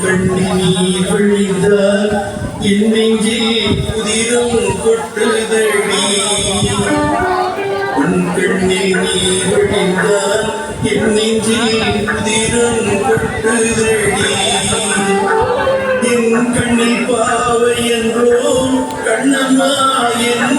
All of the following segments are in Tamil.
கண்ணீர் வழிந்தால் என் நெஞ்சில் புதிரும் கொட்டுதடி. உன் கண்ணில் நீர் வழிந்தால் என் நெஞ்சில் புதிரும் என் கண்ணில் பாவை என்றோ கண்ணம்மா என்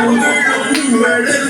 சபையில் புகழும்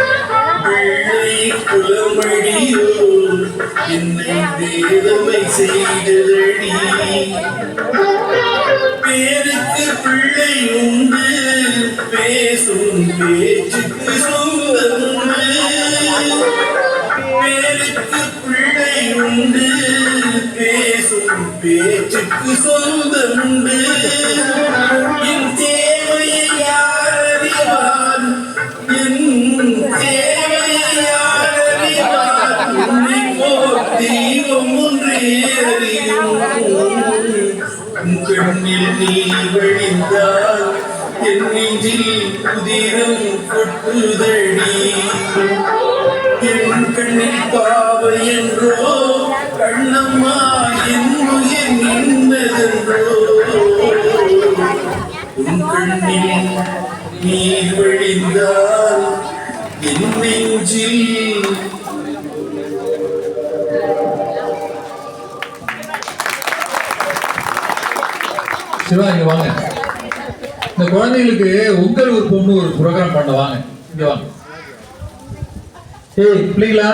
என்னை வேதமை செய்ததடி பேருக்கு பிள்ளை உண்டு பேசும் பேச்சுக்கு சொந்தம் உண்டு பேருக்கு பிள்ளை உண்டு பேசும் பேச்சுக்கு சொந்தம் கண்ணில் நீ வழிந்தால் என் நெஞ்சில் புதிரும் கொட்டுதடி என் கண்ணில் பாவை என்றோ கண்ணம்மா என் உயிர் நின்றதென்றோ. உன் கண்ணில் நீர் வழிந்தால் என் நெஞ்சில் சிவா இங்க வாங்க. இந்த குழந்தைகளுக்கு உங்கள் விருப்பம்னு ஒரு ப்ரோக்ராம் பண்ண வாங்க. இங்க வாங்க. ஏய் பிள்ளைங்களா